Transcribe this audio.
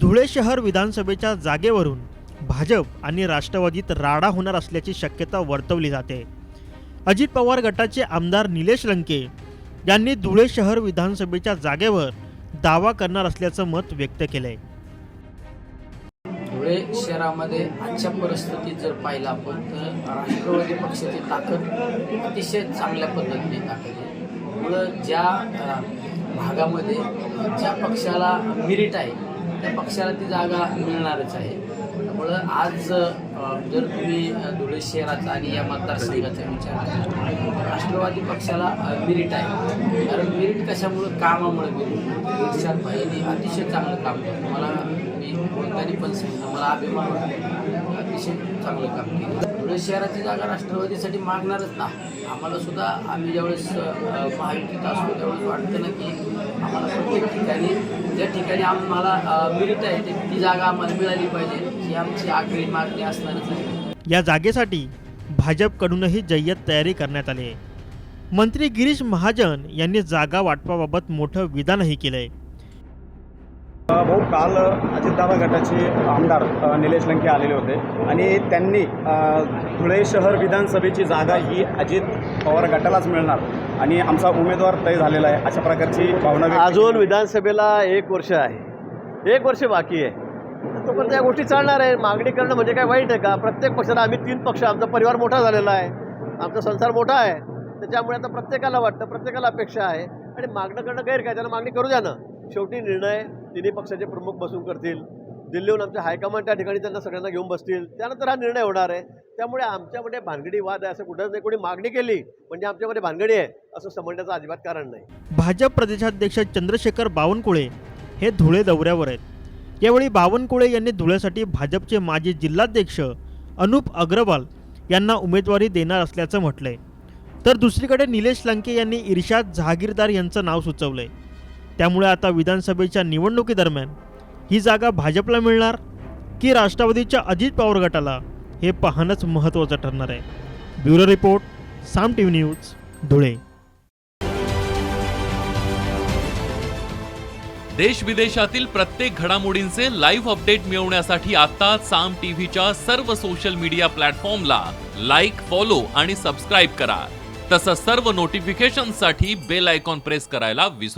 धुळे शहर विधानसभेच्या जागेवरून भाजप आणि राष्ट्रवादीत राडा होणार असल्याची शक्यता वर्तवली जाते. अजित पवार गटाचे आमदार निलेश लंके यांनी धुळे शहर विधानसभेच्या जागेवर दावा करणार असल्याचं मत व्यक्त केलंय. धुळे शहरामध्ये आजच्या परिस्थितीत जर पाहिलं आपण तर राष्ट्रवादी पक्षाची ताकद अतिशय चांगल्या पद्धतीने ताकद आहे. मुळं ज्या भागामध्ये ज्या पक्षाला मिरिट आहे त्या पक्षाला ती जागा मिळणारच आहे. त्यामुळं आज जर तुम्ही धुळे शहराचा आणि या मतदारसंघाचा विचार केला राष्ट्रवादी पक्षाला मिरिट आहे. कारण मिरिट कशामुळं? कामामुळे मिरिट इर्षाद भाईने अतिशय चांगलं काम करतो. मला मी बोलताना पण सांगितलं मला अभिमान वाटतो. अतिशय चांगलं काम केलं. धुळे शहराची जागा राष्ट्रवादीसाठी मागणारच ना. आम्हाला सुद्धा आम्ही ज्यावेळेस महायुतीत असतो त्यावेळेस वाटतं ना की आम्हाला प्रत्येक ठिकाणी ज्या ठिकाणी आम्हाला मिळत आहे ती जागा आम्हाला मिळाली पाहिजे. ही आमची आगळी मागणी असणारच आहे. या जागेसाठी भाजपकडूनही जय्यत तयारी करण्यात आली आहे. मंत्री गिरीश महाजन यांनी जागा वाटपाबाबत मोठं विधानही केलंय. भाऊ काल अजितदादा गटाचे आमदार निलेश लंके आलेले होते. आणि त्यांनी धुळे शहर विधानसभेची जागा ही अजित पवार गटालाच मिळणार. आणि आमचा उमेदवार तय झालेला आहे. अशा प्रकारची भावना अजून विधानसभेला एक वर्ष आहे. एक वर्ष बाकी आहे. तोपर्यंत या गोष्टी चालणार आहे मागणी करणं म्हणजे काय वाईट आहे का? प्रत्येक पक्षाला आम्ही तीन पक्ष आमचा परिवार मोठा झालेला आहे. आमचा संसार मोठा आहे. त्याच्यामुळे आता प्रत्येकाला वाटतं प्रत्येकाला अपेक्षा आहे. आणि मागणं करणं गैर काय त्यांना मागणी करू द्या ना. शेवटी निर्णय तिन्ही पक्षाचे प्रमुख बसून करतील. दिल्लीहून आमच्या हायकमांड त्या ठिकाणी त्यांना सगळ्यांना घेऊन बसतील. त्यानंतर हा निर्णय होणार आहे. त्यामुळे आमच्यामध्ये भानगडी वाद आहे असं कुठं नाही कोणी मागणी केली म्हणजे आमच्यामध्ये भानगडी आहे असं समजण्याचं अजिबात कारण नाही. भाजप प्रदेशाध्यक्ष चंद्रशेखर बावनकुळे हे धुळे दौऱ्यावर आहेत. यावेळी बावनकुळे यांनी धुळ्यासाठी भाजपचे माजी जिल्हाध्यक्ष अनुप अग्रवाल यांना उमेदवारी देणार असल्याचं म्हटलंय. तर दुसरीकडे निलेश लंके यांनी इर्शाद जहागीरदार यांचं नाव सुचवलंय. त्यामुळे आता विधानसभेच्या निवडणुकीदरम्यान ही जागा भाजपला मिळणार की राष्ट्रवादीच्या अजित पवार गटाला हे पाहणंच महत्त्वाचं ठरणार आहे. Bureau report Saam T V news Dhule. देश विदेशातील प्रत्येक घडामोडींचे लाईव्ह अपडेट मिळवण्यासाठी आता साम टीव्हीच्या सर्व सोशल मीडिया प्लॅटफॉर्मला लाईक फॉलो आणि सबस्क्राईब करा. तसंच सर्व नोटिफिकेशनसाठी बेल आयकॉन प्रेस करायला विसरू